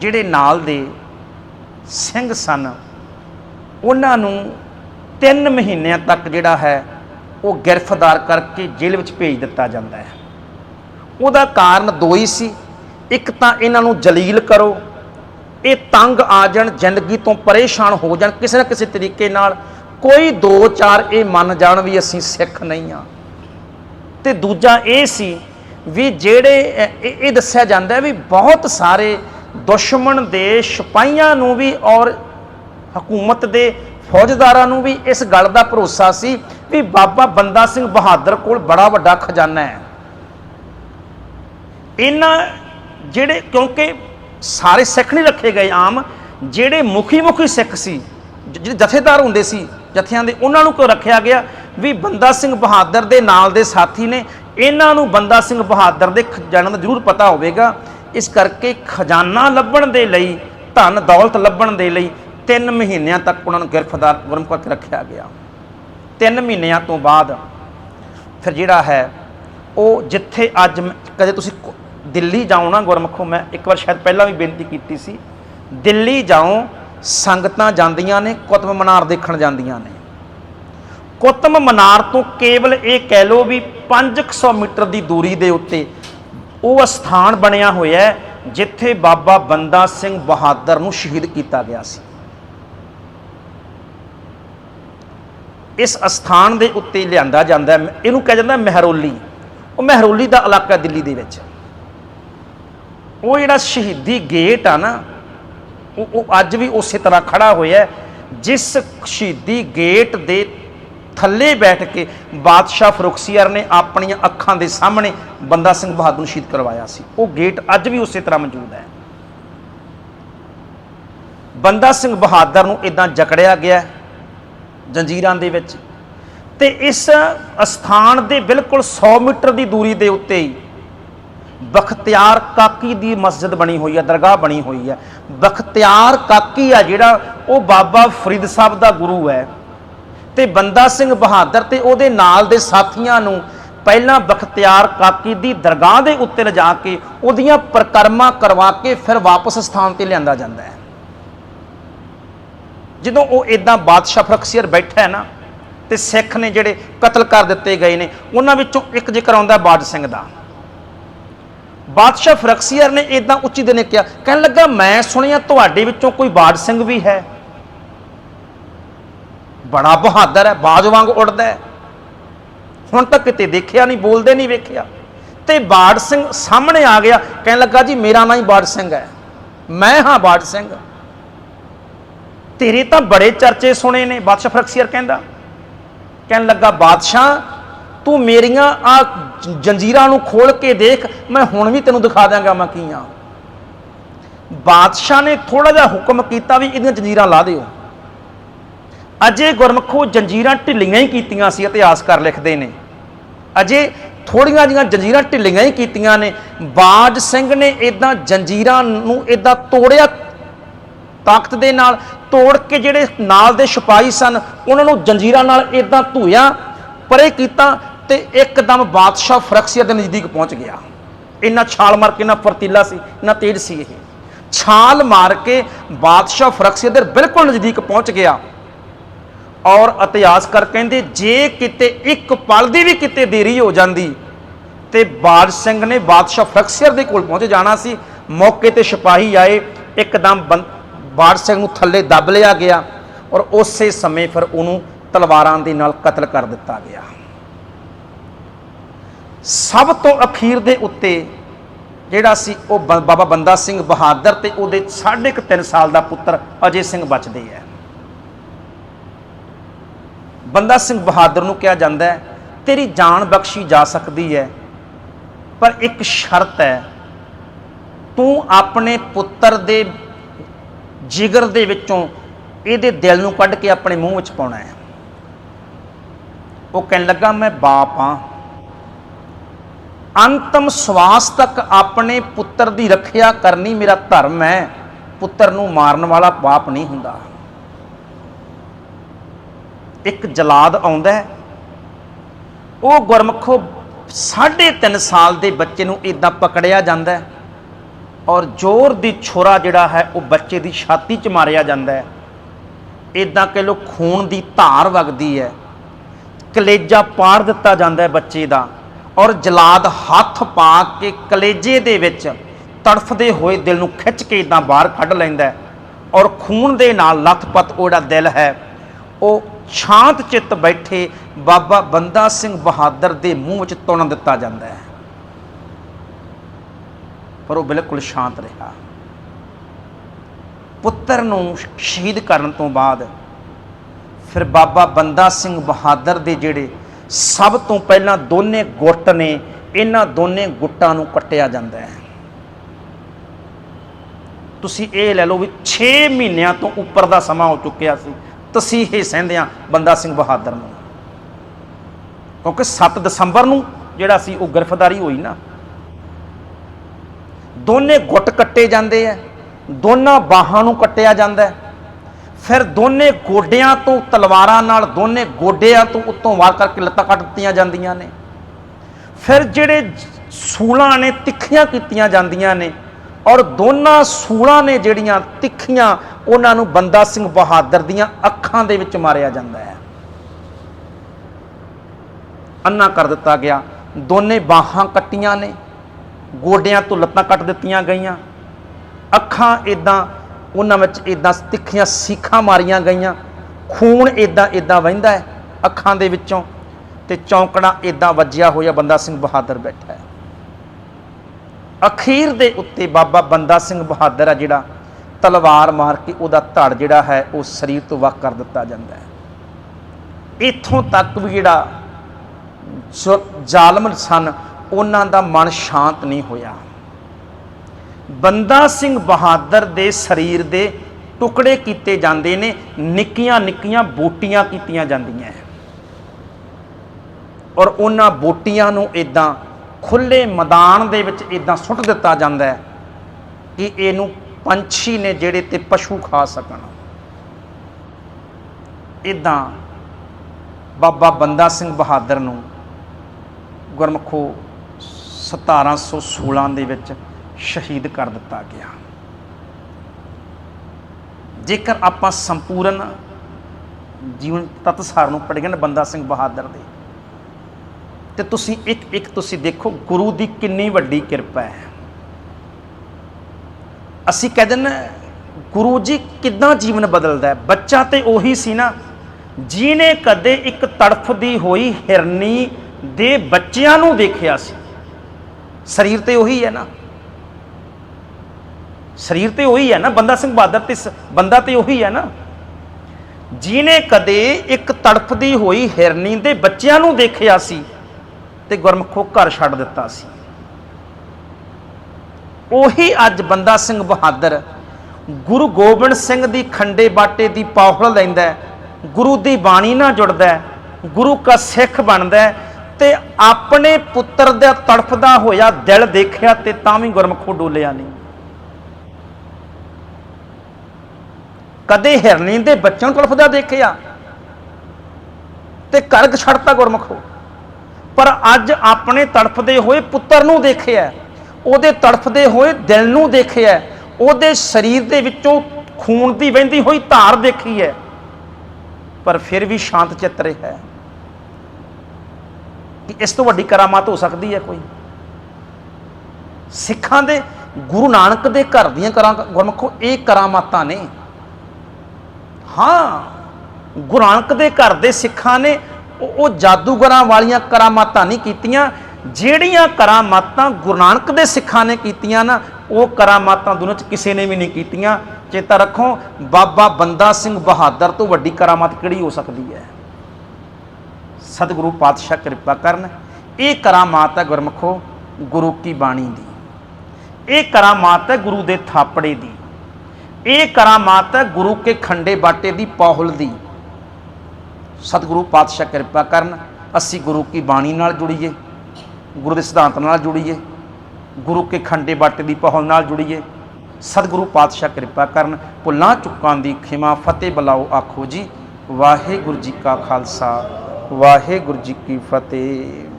ਜਿਹੜੇ ਨਾਲ ਦੇ ਸਿੰਘ ਸਨ, ਉਹਨਾਂ ਨੂੰ 3 ਮਹੀਨਿਆਂ ਤੱਕ ਜਿਹੜਾ ਹੈ ਉਹ ਗ੍ਰਿਫਤਾਰ ਕਰਕੇ ਜੇਲ੍ਹ ਵਿੱਚ ਭੇਜ ਦਿੱਤਾ ਜਾਂਦਾ ਹੈ। ਉਹਦਾ ਕਾਰਨ ਦੋ ਹੀ ਸੀ। ਇੱਕ ਤਾਂ ਇਹਨਾਂ ਨੂੰ ਜਲੀਲ ਕਰੋ। ਇਹ ਤੰਗ ਆ ਜਾਣ, ਜ਼ਿੰਦਗੀ ਤੋਂ ਪਰੇਸ਼ਾਨ ਹੋ ਜਾਣ ਕਿਸੇ ਨਾ ਕਿਸੇ ਤਰੀਕੇ ਨਾਲ। ਕੋਈ ਦੋ ਚਾਰ ਇਹ ਮੰਨ ਜਾਣ ਵੀ ਅਸੀਂ ਸਿੱਖ ਨਹੀਂ ਆ ਤੇ ਦੂਜਾ ਇਹ ਸੀ ਵੀ ਜਿਹੜੇ ਇਹ- ਦੱਸਿਆ ਜਾਂਦਾ ਵੀ ਬਹੁਤ ਸਾਰੇ ਦੁਸ਼ਮਣ ਦੇ ਸਿਪਾਹੀਆਂ ਨੂੰ ਵੀ ਔਰ ਹਕੂਮਤ ਦੇ ਫੌਜਦਾਰਾਂ ਨੂੰ ਵੀ ਇਸ ਗੱਲ ਦਾ ਭਰੋਸਾ ਸੀ ਵੀ ਬਾਬਾ ਬੰਦਾ ਸਿੰਘ ਬਹਾਦਰ ਕੋਲ ਬੜਾ ਵੱਡਾ ਖਜ਼ਾਨਾ ਹੈ। ਇਹਨਾਂ ਜਿਹੜੇ ਕਿਉਂਕਿ ਸਾਰੇ ਸਿੱਖ ਨਹੀਂ ਰੱਖੇ ਗਏ ਆਮ, ਜਿਹੜੇ ਮੁਖੀ ਮੁਖੀ ਸਿੱਖ ਸੀ ਜਿਹੜੇ ਜਥੇਦਾਰ ਹੁੰਦੇ ਸੀ, ਜਥਿਆਂ ਦੇ, ਉਹਨਾਂ ਨੂੰ ਕਿਉਂ ਰੱਖਿਆ ਗਿਆ ਵੀ ਬੰਦਾ ਸਿੰਘ ਬਹਾਦਰ ਦੇ ਨਾਲ ਦੇ ਸਾਥੀ ਨੇ, ਇਹਨਾਂ ਨੂੰ ਬੰਦਾ ਸਿੰਘ ਬਹਾਦਰ ਦੇ ਖਜ਼ਾਨੇ ਦਾ ਜ਼ਰੂਰ ਪਤਾ ਹੋਵੇਗਾ ਇਸ ਕਰਕੇ ਖਜ਼ਾਨਾ ਲੱਭਣ ਦੇ ਲਈ, ਧਨ ਦੌਲਤ ਲੱਭਣ ਦੇ ਲਈ 3 ਮਹੀਨਿਆਂ ਤੱਕ ਉਹਨਾਂ ਨੂੰ ਗ੍ਰਿਫਤਾਰ ਗੁਰਮ ਕਰਕੇ ਰੱਖਿਆ ਗਿਆ। 3 ਮਹੀਨਿਆਂ ਤੋਂ ਬਾਅਦ ਫਿਰ ਜਿਹੜਾ ਹੈ, ਉਹ ਜਿੱਥੇ ਅੱਜ ਮੈਂ- ਕਦੇ ਤੁਸੀਂ ਦਿੱਲੀ ਜਾਓ ਨਾ ਗੁਰਮਖੋ, ਮੈਂ ਇੱਕ ਵਾਰ ਸ਼ਾਇਦ ਪਹਿਲਾਂ ਵੀ ਬੇਨਤੀ ਕੀਤੀ ਸੀ, ਦਿੱਲੀ ਜਾਓ, ਸੰਗਤਾਂ ਜਾਂਦੀਆਂ ਨੇ, ਕੁਤਬ ਮਨਾਰ ਦੇਖਣ ਜਾਂਦੀਆਂ ਨੇ। ਕੁਤਬ ਮਨਾਰ ਤੋਂ ਕੇਵਲ ਇਹ ਕਹਿ ਲਓ ਵੀ 500 ਮੀਟਰ ਦੀ ਦੂਰੀ ਦੇ ਉੱਤੇ ਉਹ ਸਥਾਨ ਬਣਿਆ ਹੋਇਆ ਹੈ ਜਿੱਥੇ ਬਾਬਾ ਬੰਦਾ ਸਿੰਘ ਬਹਾਦਰ ਨੂੰ ਸ਼ਹੀਦ ਕੀਤਾ ਗਿਆ ਸੀ। ਇਸ ਅਸਥਾਨ ਦੇ ਉੱਤੇ ਲਿਆਂਦਾ ਜਾਂਦਾ ਹੈ, ਇਹਨੂੰ ਕਿਹਾ ਜਾਂਦਾ ਮਹਿਰੋਲੀ। ਉਹ ਮਹਿਰੋਲੀ ਦਾ ਇਲਾਕਾ ਦਿੱਲੀ ਦੇ ਵਿੱਚ। ਉਹ ਜਿਹੜਾ ਸ਼ਹੀਦੀ ਗੇਟ ਆ ਨਾ, ਉਹ ਉਹ ਅੱਜ ਵੀ ਉਸੇ ਤਰ੍ਹਾਂ ਖੜਾ ਹੋਇਆ ਜਿਸ ਸ਼ਹੀਦੀ ਗੇਟ ਦੇ ਥੱਲੇ ਬੈਠ ਕੇ ਬਾਦਸ਼ਾਹ ਫਰੁਖਸੀਅਰ ਨੇ ਆਪਣੀਆਂ ਅੱਖਾਂ ਦੇ ਸਾਹਮਣੇ ਬੰਦਾ ਸਿੰਘ ਬਹਾਦਰ ਨੂੰ ਸ਼ਹੀਦ ਕਰਵਾਇਆ ਸੀ। ਉਹ ਗੇਟ ਅੱਜ ਵੀ ਉਸੇ ਤਰ੍ਹਾਂ ਮੌਜੂਦ ਹੈ। ਬੰਦਾ ਸਿੰਘ ਬਹਾਦਰ ਨੂੰ ਇਦਾਂ ਜਕੜਿਆ ਗਿਆ ਜੰਜੀਰਾਂ ਦੇ ਵਿੱਚ ਤੇ ਇਸ ਅਸਥਾਨ ਦੇ ਬਿਲਕੁਲ 100 ਮੀਟਰ ਦੀ ਦੂਰੀ ਦੇ ਉੱਤੇ ਹੀ ਬਖਤਿਆਰ ਕਾਕੀ ਦੀ ਮਸਜਿਦ ਬਣੀ ਹੋਈ ਹੈ, ਦਰਗਾਹ ਬਣੀ ਹੋਈ ਹੈ। ਬਖਤਿਆਰ ਕਾਕੀ ਆ ਜਿਹੜਾ ਉਹ ਬਾਬਾ ਫਰੀਦ ਸਾਹਿਬ ਦਾ ਗੁਰੂ ਹੈ। ਤੇ ਬੰਦਾ ਸਿੰਘ ਬਹਾਦਰ ਤੇ ਉਹਦੇ ਨਾਲ ਦੇ ਸਾਥੀਆਂ ਨੂੰ ਪਹਿਲਾਂ ਬਖਤਿਆਰ ਕਾਕੀ ਦੀ ਦਰਗਾਹ ਦੇ ਉੱਤੇ ਲਿਜਾ ਕੇ ਉਹਦੀਆਂ ਪ੍ਰਕਰਮਾ ਕਰਵਾ ਕੇ ਫਿਰ ਵਾਪਸ ਸਥਾਨ ਤੇ ਲਿਆਂਦਾ ਜਾਂਦਾ ਹੈ। ਜਦੋਂ ਉਹ ਇਦਾਂ ਬਾਦਸ਼ਾਹ ਫਰਖਸੀਅਰ ਬੈਠਾ ਹੈ ਨਾ, ਤੇ ਸਿੱਖ ਨੇ ਜਿਹੜੇ ਕਤਲ ਕਰ ਦਿੱਤੇ ਗਏ ਨੇ, ਉਹਨਾਂ ਵਿੱਚੋਂ ਇੱਕ ਜ਼ਿਕਰ ਆਉਂਦਾ ਬਾਜ ਸਿੰਘ ਦਾ। ਬਾਦਸ਼ਾਹ ਫਰਖਸੀਅਰ ਨੇ ਇਦਾਂ ਉੱਚੀ ਦਿਨੇ ਕਿਹਾ, ਕਹਿਣ ਲੱਗਾ, ਮੈਂ ਸੁਣਿਆ ਤੁਹਾਡੇ ਵਿੱਚੋਂ ਕੋਈ ਬਾਜ ਸਿੰਘ ਵੀ ਹੈ? ਬੜਾ ਬਹਾਦਰ ਹੈ, ਬਾਜ ਵਾਂਗ ਉੱਡਦਾ ਹੈ। ਹੁਣ ਤੱਕ ਕਿਤੇ ਦੇਖਿਆ ਨਹੀਂ, ਬੋਲਦੇ ਨਹੀਂ ਵੇਖਿਆ। ਤੇ ਬਾੜ ਸਿੰਘ ਸਾਹਮਣੇ ਆ ਗਿਆ, ਕਹਿਣ ਲੱਗਾ, ਜੀ, ਮੇਰਾ ਨਾਂ ਹੀ ਬਾੜ ਸਿੰਘ ਹੈ। ਮੈਂ ਹਾਂ ਬਾੜ ਸਿੰਘ। ਤੇਰੇ ਤਾਂ ਬੜੇ ਚਰਚੇ ਸੁਣੇ ਨੇ, ਬਾਦਸ਼ਾਹ ਫਰਖਸੀਅਰ ਕਹਿੰਦਾ। ਕਹਿਣ ਲੱਗਾ, ਬਾਦਸ਼ਾਹ, ਤੂੰ ਮੇਰੀਆਂ ਆ ਜੰਜੀਰਾਂ ਨੂੰ ਖੋਲ ਕੇ ਦੇਖ, ਮੈਂ ਹੁਣ ਵੀ ਤੈਨੂੰ ਦਿਖਾ ਦਿਆਂਗਾ ਮੈਂ ਕੀ ਆ। ਬਾਦਸ਼ਾਹ ਨੇ ਥੋੜਾ ਜਿਹਾ ਹੁਕਮ ਕੀਤਾ ਵੀ ਇਹਦੀਆਂ ਜੰਜੀਰਾਂ ਲਾ ਦਿਓ। ਅਜੇ ਗੁਰਮਖੋ ਜੰਜੀਰਾਂ ਢਿੱਲੀਆਂ ਹੀ ਕੀਤੀਆਂ ਸੀ ਇਤਿਹਾਸਕਾਰ ਲਿਖਦੇ ਨੇ। ਅਜੇ ਥੋੜੀਆਂ ਜੀਆਂ ਜੰਜੀਰਾਂ ਢਿੱਲੀਆਂ ਹੀ ਕੀਤੀਆਂ ਨੇ। ਬਾਜ ਸਿੰਘ ਨੇ ਇਦਾਂ ਜੰਜੀਰਾਂ ਨੂੰ ਇਦਾਂ ਤੋੜਿਆ ਤਾਕਤ ਦੇ ਨਾਲ, ਤੋੜ ਕੇ ਜਿਹੜੇ ਨਾਲ ਦੇ ਸਿਪਾਹੀ ਸਨ, ਉਹਨਾਂ ਨੂੰ ਜੰਜੀਰਾਂ ਨਾਲ ਇਦਾਂ ਧੂਇਆ, ਪਰੇ ਕੀਤਾ ਤੇ ਇੱਕਦਮ ਬਾਦਸ਼ਾਹ ਫਰਖਸੀਅਰ ਦੇ ਨਜ਼ਦੀਕ ਪਹੁੰਚ ਗਿਆ। ਇੰਨਾ ਛਾਲ ਮਾਰ ਕੇ ਨਾ ਫਰਤੀਲਾ ਸੀ ਨਾ ਤੇਜ਼ ਸੀ ਇਹ। ਛਾਲ ਮਾਰ ਕੇ ਬਾਦਸ਼ਾਹ ਫਰਖਸੀਅਰ ਦੇ ਬਿਲਕੁਲ ਨਜ਼ਦੀਕ ਪਹੁੰਚ ਗਿਆ। ਔਰ ਇਤਿਹਾਸ ਕਰ ਕਹਿੰਦੇ, ਜੇ ਕਿਤੇ ਇੱਕ ਪਲ ਦੀ ਵੀ ਕਿਤੇ ਦੇਰੀ ਹੋ ਜਾਂਦੀ, ਤੇ ਬਾਜ ਸਿੰਘ ਨੇ ਬਾਦਸ਼ਾਹ ਫਰਖਸੀਅਰ ਦੇ ਕੋਲ ਪਹੁੰਚ ਜਾਣਾ ਸੀ। ਮੌਕੇ ਤੇ ਸਿਪਾਹੀ ਆਏ, ਇੱਕਦਮ ਬੰ- ਬਾਜ ਸਿੰਘ ਨੂੰ ਥੱਲੇ ਦੱਬ ਲਿਆ ਗਿਆ ਔਰ ਉਸੇ ਸਮੇਂ ਫਿਰ ਉਹਨੂੰ ਤਲਵਾਰਾਂ ਦੇ ਨਾਲ ਕਤਲ ਕਰ ਦਿੱਤਾ ਗਿਆ। ਸਭ ਤੋਂ ਅਖੀਰ ਦੇ ਉੱਤੇ ਜਿਹੜਾ ਸੀ ਉਹ ਬ- ਬਾਬਾ ਬੰਦਾ ਸਿੰਘ ਬਹਾਦਰ ਤੇ ਉਹਦੇ 3.5 ਸਾਲ ਦਾ ਪੁੱਤਰ ਅਜੇ ਸਿੰਘ ਬਚਦੇ ਹੈ ਬੰਦਾ ਸਿੰਘ ਬਹਾਦਰ ਨੂੰ ਕਿਹਾ ਜਾਂਦਾ ਹੈ, ਤੇਰੀ ਜਾਨ ਬਖਸ਼ੀ ਜਾ ਸਕਦੀ ਹੈ, ਪਰ ਇੱਕ ਸ਼ਰਤ ਹੈ, ਤੂੰ ਆਪਣੇ ਪੁੱਤਰ ਦੇ ਜਿਗਰ ਦੇ ਵਿੱਚੋਂ ਇਹਦੇ ਦਿਲ ਨੂੰ ਕੱਢ ਕੇ ਆਪਣੇ ਮੂੰਹ ਵਿੱਚ ਪਾਉਣਾ ਹੈ। ਉਹ ਕਹਿਣ ਲੱਗਾ, ਮੈਂ ਬਾਪ ਹਾਂ। ਅੰਤਮ ਸਵਾਸ ਤੱਕ ਆਪਣੇ ਪੁੱਤਰ ਦੀ ਰੱਖਿਆ ਕਰਨੀ ਮੇਰਾ ਧਰਮ ਹੈ। ਪੁੱਤਰ ਨੂੰ ਮਾਰਨ ਵਾਲਾ ਬਾਪ ਨਹੀਂ ਹੁੰਦਾ। ਇੱਕ ਜਲਾਦ ਆਉਂਦਾ ਹੈ। ਉਹ ਗੁਰਮਖੋ 3.5 ਸਾਲ ਦੇ ਬੱਚੇ ਨੂੰ ਇਦਾਂ ਪਕੜਿਆ ਜਾਂਦਾ ਹੈ ਔਰ ਜ਼ੋਰ ਦੀ ਛੁਰਾ ਜਿਹੜਾ ਹੈ, ਉਹ ਬੱਚੇ ਦੀ ਛਾਤੀ 'ਚ ਮਾਰਿਆ ਜਾਂਦਾ ਹੈ। ਇਦਾਂ ਕਿ ਲੋ ਖੂਨ ਦੀ ਧਾਰ ਵਗਦੀ ਹੈ। ਕਲੇਜਾ ਪਾੜ ਦਿੱਤਾ ਜਾਂਦਾ ਹੈ ਬੱਚੇ ਦਾ ਔਰ ਜਲਾਦ ਹੱਥ ਪਾ ਕੇ ਕਲੇਜੇ ਦੇ ਵਿੱਚ ਤੜਫਦੇ ਹੋਏ ਦਿਲ ਨੂੰ ਖਿੱਚ ਕੇ ਇਦਾਂ ਬਾਹਰ ਕੱਢ ਲੈਂਦਾ ਔਰ ਖੂਨ ਦੇ ਨਾਲ ਲੱਥਪੱਥ ਉਹ ਜਿਹੜਾ ਦਿਲ ਹੈ, ਉਹ ਸ਼ਾਂਤ ਚਿੱਤ ਬੈਠੇ ਬਾਬਾ ਬੰਦਾ ਸਿੰਘ ਬਹਾਦਰ ਦੇ ਮੂੰਹ ਵਿੱਚ ਤੁਣ ਦਿੱਤਾ ਜਾਂਦਾ ਹੈ। ਪਰ ਉਹ ਬਿਲਕੁਲ ਸ਼ਾਂਤ ਰਿਹਾ। ਪੁੱਤਰ ਨੂੰ ਸ਼ਹੀਦ ਕਰਨ ਤੋਂ ਬਾਅਦ ਫਿਰ ਬਾਬਾ ਬੰਦਾ ਸਿੰਘ ਬਹਾਦਰ ਦੇ ਜਿਹੜੇ ਸਭ ਤੋਂ ਪਹਿਲਾਂ ਦੋਨੇ ਗੁੱਟ ਨੇ, ਇਹਨਾਂ ਦੋਨੇ ਗੁੱਟਾਂ ਨੂੰ ਕੱਟਿਆ ਜਾਂਦਾ ਹੈ। ਤੁਸੀਂ ਇਹ ਲੈ ਲਓ ਵੀ 6 ਮਹੀਨਿਆਂ ਤੋਂ ਉੱਪਰ ਦਾ ਸਮਾਂ ਹੋ ਚੁੱਕਿਆ ਸੀ। ਤਸੀਹੇ ਸਹਿੰਦਿਆਂ ਬੰਦਾ ਸਿੰਘ ਬਹਾਦਰ ਨੂੰ। ਕਿਉਂਕਿ 7 ਦਸੰਬਰ ਨੂੰ ਜਿਹੜਾ ਸੀ ਉਹ ਗ੍ਰਿਫਤਾਰੀ ਹੋਈ ਨਾ। ਦੋਨੇ ਗੁੱਟ ਕੱਟੇ ਜਾਂਦੇ ਆ ਦੋਨਾਂ ਬਾਹਾਂ ਨੂੰ ਕੱਟਿਆ ਜਾਂਦਾ ਫਿਰ ਦੋਨੇ ਗੋਡਿਆਂ ਤੋਂ, ਤਲਵਾਰਾਂ ਨਾਲ ਦੋਨੇ ਗੋਡਿਆਂ ਤੋਂ ਉੱਤੋਂ ਵਾਰ ਕਰਕੇ ਲੱਤਾਂ ਕੱਟ ਦਿੱਤੀਆਂ ਜਾਂਦੀਆਂ ਨੇ। ਫਿਰ ਜਿਹੜੇ ਸੂਲਾਂ ਨੇ ਤਿੱਖੀਆਂ ਕੀਤੀਆਂ ਜਾਂਦੀਆਂ ਨੇ ਔਰ ਦੋਨਾਂ ਸੂਲਾਂ ਨੇ ਜਿਹੜੀਆਂ ਤਿੱਖੀਆਂ ਉਹਨਾਂ ਨੂੰ ਬੰਦਾ ਸਿੰਘ ਬਹਾਦਰ ਦੀਆਂ ਅੱਖਾਂ ਦੇ ਵਿੱਚ ਮਾਰਿਆ ਜਾਂਦਾ ਹੈ। ਅੰਨਾ ਕਰ ਦਿੱਤਾ ਗਿਆ। ਦੋਨੇ ਬਾਹਾਂ ਕੱਟੀਆਂ ਨੇ। ਗੋਡਿਆਂ ਤੋਂ ਲੱਤਾਂ ਕੱਟ ਦਿੱਤੀਆਂ ਗਈਆਂ। ਅੱਖਾਂ ਇਦਾਂ ਉਹਨਾਂ ਵਿੱਚ ਇਦਾਂ ਤਿੱਖੀਆਂ ਸੀਖਾਂ ਮਾਰੀਆਂ ਗਈਆਂ। ਖੂਨ ਇਦਾਂ ਇਦਾਂ ਵਹਿੰਦਾ ਹੈ ਅੱਖਾਂ ਦੇ ਵਿੱਚੋਂ ਤੇ ਚੌਂਕਣਾ ਇਦਾਂ ਵੱਜਿਆ ਹੋਇਆ ਬੰਦਾ ਸਿੰਘ ਬਹਾਦਰ ਬੈਠਾ ਹੈ। ਅਖੀਰ ਦੇ ਉੱਤੇ ਬਾਬਾ ਬੰਦਾ ਸਿੰਘ ਬਹਾਦਰ ਆ ਜਿਹੜਾ ਤਲਵਾਰ ਮਾਰ ਕੇ ਉਹਦਾ ਧੜ ਜਿਹੜਾ ਹੈ, ਉਹ ਸਰੀਰ ਤੋਂ ਵੱਖ ਕਰ ਦਿੱਤਾ ਜਾਂਦਾ ਹੈ। ਇੱਥੋਂ ਤੱਕ ਵੀ ਜਿਹੜਾ ਜ਼ਾਲਮ ਸਨ, ਉਹਨਾਂ ਦਾ ਮਨ ਸ਼ਾਂਤ ਨਹੀਂ ਹੋਇਆ। ਬੰਦਾ ਸਿੰਘ ਬਹਾਦਰ ਦੇ ਸਰੀਰ ਦੇ ਟੁਕੜੇ ਕੀਤੇ ਜਾਂਦੇ ਨੇ, ਨਿੱਕੀਆਂ ਨਿੱਕੀਆਂ ਬੋਟੀਆਂ ਕੀਤੀਆਂ ਜਾਂਦੀਆਂ ਔਰ ਉਹਨਾਂ ਬੋਟੀਆਂ ਨੂੰ ਇਦਾਂ ਖੁੱਲੇ ਮੈਦਾਨ ਦੇ ਵਿੱਚ ਇਦਾਂ ਸੁੱਟ ਦਿੱਤਾ ਜਾਂਦਾ ਹੈ ਕਿ ਇਹਨੂੰ ਪੰਛੀ ਨੇ ਜਿਹੜੇ ਤੇ ਪਸ਼ੂ ਖਾ ਸਕਣ। ਇਦਾਂ ਬਾਬਾ ਬੰਦਾ ਸਿੰਘ ਬਹਾਦਰ ਨੂੰ ਗੁਰਮਖੋ 1716 ਦੇ ਵਿੱਚ ਸ਼ਹੀਦ ਕਰ ਦਿੱਤਾ ਗਿਆ। ਜੇਕਰ ਆਪਾਂ ਸੰਪੂਰਨ ਜੀਵਨ ਤਤਸਾਰ ਨੂੰ ਪੜ੍ਹਗੇ ਨਾ ਬੰਦਾ ਸਿੰਘ ਬਹਾਦਰ ਦੇ, ਤੇ ਤੁਸੀਂ ਇੱਕ ਇੱਕ ਤੁਸੀਂ ਦੇਖੋ, ਗੁਰੂ ਦੀ ਕਿੰਨੀ ਵੱਡੀ ਕਿਰਪਾ ਹੈ। ਅਸੀਂ ਕਹਿ ਨੇ ਗੁਰੂ ਜੀ ਕਿੱਦਾਂ ਜੀਵਨ ਬਦਲਦਾ ਹੈ? ਬੱਚਾ ਤੇ ਉਹੀ ਸੀ ਨਾ, ਜਿਹਨੇ ਕਦੇ ਇੱਕ ਤੜਫਦੀ ਹੋਈ ਹਿਰਨੀ ਦੇ ਬੱਚਿਆਂ ਨੂੰ ਦੇਖਿਆ ਸੀ। ਸਰੀਰ ਤੇ ਉਹੀ ਹੈ ਨਾ। ਸਰੀਰ ਤੇ ਉਹੀ ਹੈ ਨਾ, ਬੰਦਾ ਸਿੰਘ ਬਹਾਦਰ ਤੇ ਸ- ਬੰਦਾ ਤੇ ਉਹੀ ਹੈ ਨਾ। ਜਿਹਨੇ ਕਦੇ ਇੱਕ ਤੜਫਦੀ ਹੋਈ ਹਿਰਨੀ ਦੇ ਬੱਚਿਆਂ ਨੂੰ ਦੇਖਿਆ ਸੀ ਤੇ ਗੁਰਮਖੋ ਘਰ ਛੱਡ ਦਿੱਤਾ ਸੀ। ਉਹੀ ਅੱਜ ਬੰਦਾ ਸਿੰਘ ਬਹਾਦਰ ਗੁਰੂ ਗੋਬਿੰਦ ਸਿੰਘ ਦੀ ਖੰਡੇ ਬਾਟੇ ਦੀ ਪੌਹਲ ਲੈਂਦਾ ਗੁਰੂ ਦੀ ਬਾਣੀ ਨਾਲ ਜੁੜਦਾ ਗੁਰੂ ਕਾ ਸਿੱਖ ਬਣਦਾ ਤੇ ਆਪਣੇ ਪੁੱਤਰ ਦਾ ਤੜਫਦਾ ਹੋਇਆ ਦਿਲ ਦੇਖਿਆ ਤੇ ਤਾਂ ਵੀ ਗੁਰਮਖੋ ਡੋਲਿਆ ਨਹੀਂ। ਕਦੇ ਹਿਰਨੀ ਦੇ ਬੱਚਿਆਂ ਨੂੰ ਤੜਫਦਾ ਦੇਖਿਆ ਤੇ ਕਰਗ ਛੱਡਤਾ ਗੁਰਮਖੋ ਪਰ ਅੱਜ ਆਪਣੇ ਤੜਫਦੇ ਹੋਏ ਪੁੱਤਰ ਨੂੰ ਦੇਖਿਆ ਉਹਦੇ ਤੜਫਦੇ ਹੋਏ ਦਿਲ ਨੂੰ ਦੇਖਿਆ ਉਹਦੇ ਸਰੀਰ ਦੇ ਵਿੱਚੋਂ ਖੂਨ ਦੀ ਵਹਿੰਦੀ ਹੋਈ ਧਾਰ ਦੇਖੀ ਹੈ, ਪਰ ਫਿਰ ਵੀ ਸ਼ਾਂਤ ਚਿੱਤ ਰਿਹਾ ਹੈ। ਕਿ ਇਸ ਤੋਂ ਵੱਡੀ ਕਰਾਮਾਤ ਹੋ ਸਕਦੀ ਹੈ ਕੋਈ? ਸਿੱਖਾਂ ਦੇ, ਗੁਰੂ ਨਾਨਕ ਦੇ ਘਰ ਦੀਆਂ ਕਰਾਂ, ਗੁਰਮਖੋ, ਇਹ ਕਰਾਮਾਤਾਂ ਨੇ। ਹਾਂ, ਗੁਰੂ ਨਾਨਕ ਦੇ ਘਰ ਦੇ ਸਿੱਖਾਂ ਨੇ ਉਹ ਜਾਦੂਗਰਾਂ ਵਾਲੀਆਂ ਕਰਾਮਾਤਾਂ ਨਹੀਂ ਕੀਤੀਆਂ ਜਿਹੜੀਆਂ ਕਰਾਮਾਤਾਂ ਗੁਰੂ ਨਾਨਕ ਦੇ ਸਿੱਖਾਂ ਨੇ ਕੀਤੀਆਂ ਨਾ, ਉਹ ਕਰਾਮਾਤਾਂ ਦੁਨੀਆ 'ਚ ਕਿਸੇ ਨੇ ਵੀ ਨਹੀਂ ਕੀਤੀਆਂ। ਚੇਤਾ ਰੱਖੋ, ਬਾਬਾ ਬੰਦਾ ਸਿੰਘ ਬਹਾਦਰ ਤੋਂ ਵੱਡੀ ਕਰਾਮਾਤ ਕਿਹੜੀ ਹੋ ਸਕਦੀ ਹੈ? ਸਤਿਗੁਰੂ ਪਾਤਸ਼ਾਹ ਕਿਰਪਾ ਕਰਨ। ਇਹ ਕਰਾਮਾਤ ਹੈ ਗੁਰਮਖੋ, ਗੁਰੂ ਕੀ ਬਾਣੀ ਦੀ। ਇਹ ਕਰਾਮਾਤ ਹੈ ਗੁਰੂ ਦੇ ਥਾਪੜੇ ਦੀ। ਇਹ ਕਰਾਮਾਤ ਹੈ ਗੁਰੂ ਕੇ ਖੰਡੇ ਬਾਟੇ ਦੀ ਪੌਹਲ ਦੀ। ਸਤਿਗੁਰੂ ਪਾਤਸ਼ਾਹ ਕਿਰਪਾ ਕਰਨ, ਅਸੀਂ ਗੁਰੂ ਕੀ ਬਾਣੀ ਨਾਲ ਜੁੜੀਏ। ਗੁਰੂ ਦੇ ਸਿਧਾਂਤ ਨਾਲ ਜੁੜੀਏ, ਗੁਰੂ ਕੇ ਖੰਡੇ ਬਾਟੇ ਦੀ ਪਹੁਲ ਨਾਲ ਜੁੜੀਏ, ਸਤਿਗੁਰੂ ਪਾਤਸ਼ਾਹ ਕਿਰਪਾ ਕਰਨ, ਭੁੱਲਾਂ ਚੁੱਕਾਂ ਦੀ ਖਿਮਾ ਫਤਿਹ ਬਲਾਓ ਆਖੋ ਜੀ, ਵਾਹਿਗੁਰੂ ਜੀ ਕਾ ਖਾਲਸਾ, ਵਾਹਿਗੁਰੂ ਜੀ ਕੀ ਫਤਿਹ।